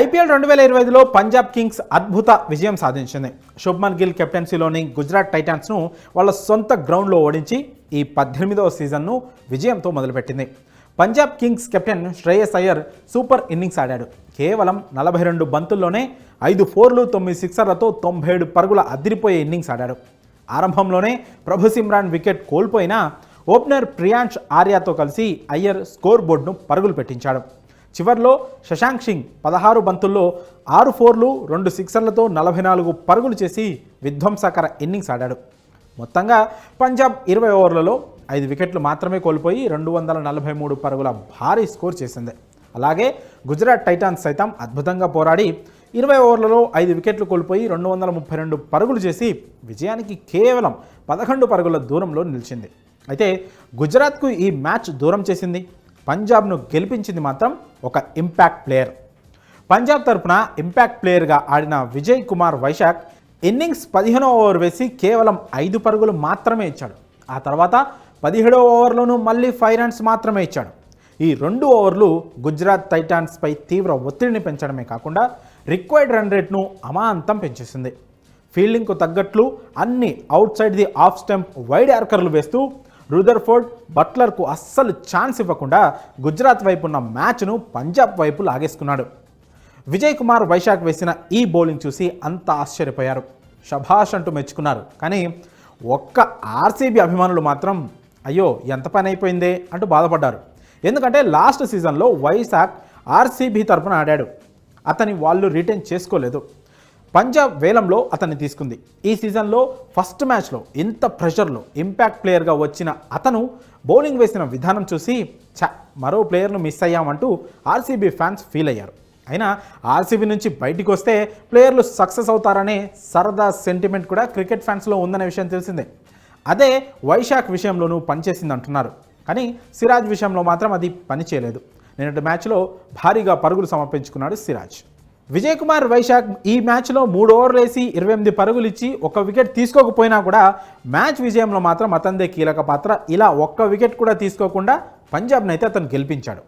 IPL రెండు వేల ఇరవై ఐదులో పంజాబ్ కింగ్స్ అద్భుత విజయం సాధించింది. శుభ్మన్ గిల్ కెప్టెన్సీలోని గుజరాత్ టైటాన్స్ను వాళ్ళ సొంత గ్రౌండ్లో ఓడించి ఈ పద్దెనిమిదవ సీజన్ను విజయంతో మొదలుపెట్టింది. Punjab kings captain Shreyas Iyer super innings ఆడాడు. కేవలం నలభై రెండు బంతుల్లోనే ఐదు ఫోర్లు తొమ్మిది సిక్సర్లతో తొంభై ఏడు పరుగుల అదిరిపోయే ఇన్నింగ్స్ ఆడాడు. ఆరంభంలోనే ప్రభు సిమ్రాన్ వికెట్ కోల్పోయినా ఓపెనర్ ప్రియాంష్ ఆర్యాతో కలిసి అయ్యర్ స్కోర్ బోర్డును పరుగులు పెట్టించాడు. చివర్లో శశాంక్ సింగ్ పదహారు బంతుల్లో ఆరు ఫోర్లు రెండు సిక్సర్లతో నలభై నాలుగు పరుగులు చేసి విధ్వంసకర ఇన్నింగ్స్ ఆడాడు. మొత్తంగా పంజాబ్ ఇరవై ఓవర్లలో ఐదు వికెట్లు మాత్రమే కోల్పోయి రెండు వందల నలభై మూడు పరుగుల భారీ స్కోర్ చేసింది. అలాగే గుజరాత్ టైటాన్స్ సైతం అద్భుతంగా పోరాడి ఇరవై ఓవర్లలో ఐదు వికెట్లు కోల్పోయి రెండు వందల ముప్పై రెండు పరుగులు చేసి విజయానికి కేవలం పదకొండు పరుగుల దూరంలో నిలిచింది. అయితే గుజరాత్కు ఈ మ్యాచ్ దూరం చేసింది? పంజాబ్ను గెలిపించింది మాత్రం ఒక ఇంపాక్ట్ ప్లేయర్. పంజాబ్ తరపున ఇంపాక్ట్ ప్లేయర్గా ఆడిన విజయ్ కుమార్ వైశాఖ్ ఇన్నింగ్స్ పదిహేనో ఓవర్ వేసి కేవలం ఐదు పరుగులు మాత్రమే ఇచ్చాడు. ఆ తర్వాత పదిహేడో ఓవర్లోనూ మళ్ళీ ఫైవ్ రన్స్ మాత్రమే ఇచ్చాడు. ఈ రెండు ఓవర్లు గుజరాత్ టైటాన్స్పై తీవ్ర ఒత్తిడిని పెంచడమే కాకుండా రిక్వైర్డ్ రన్ రేట్ను అమాంతం పెంచేసింది. ఫీల్డింగ్కు తగ్గట్లు అన్ని outside the off stump wide యార్కర్లు వేస్తూ రుదర్ఫోర్డ్ బట్లర్కు అస్సలు ఛాన్స్ ఇవ్వకుండా గుజరాత్ వైపు ఉన్న మ్యాచ్ను పంజాబ్ వైపు లాగేసుకున్నాడు. విజయ్ కుమార్ వైశాఖ్ వేసిన ఈ బౌలింగ్ చూసి అంత ఆశ్చర్యపోయారు. షభాష్ అంటూ మెచ్చుకున్నారు. కానీ ఒక్క ఆర్సీబీ అభిమానులు మాత్రం అయ్యో ఎంత పని అయిపోయిందే అంటూ బాధపడ్డారు. ఎందుకంటే లాస్ట్ సీజన్లో వైశాఖ్ ఆర్సీబీ తరపున ఆడాడు. అతని వాళ్ళు రిటైన్ చేసుకోలేదు. పంజాబ్ వేలంలో అతన్ని తీసుకుంది. ఈ సీజన్లో ఫస్ట్ మ్యాచ్లో ఇంత ప్రెషర్లో ఇంపాక్ట్ ప్లేయర్గా వచ్చిన అతను బౌలింగ్ వేసిన విధానం చూసి చ మరో ప్లేయర్ను మిస్ అయ్యామంటూ ఆర్సీబీ ఫ్యాన్స్ ఫీల్ అయ్యారు. అయినా ఆర్సీబీ నుంచి బయటికి వస్తే ప్లేయర్లు సక్సెస్ అవుతారనే సరదా సెంటిమెంట్ కూడా క్రికెట్ ఫ్యాన్స్లో ఉందనే విషయం తెలిసిందే. అదే వైశాఖ్ విషయంలోనూ పనిచేసింది అంటున్నారు కానీ సిరాజ్ విషయంలో మాత్రం అది పనిచేయలేదు. నిన్నటి మ్యాచ్లో భారీగా పరుగులు సమర్పించుకున్నాడు సిరాజ్. విజయ్ కుమార్ వైశాఖ్ ఈ మ్యాచ్లో మూడు ఓవర్లు వేసి ఇరవై ఎనిమిది పరుగులు ఇచ్చి ఒక వికెట్ తీసుకోకపోయినా కూడా మ్యాచ్ విజయంలో మాత్రం అతనిదే కీలక పాత్ర. ఇలా ఒక్క వికెట్ కూడా తీసుకోకుండా పంజాబ్నైతే అతను గెలిపించాడు.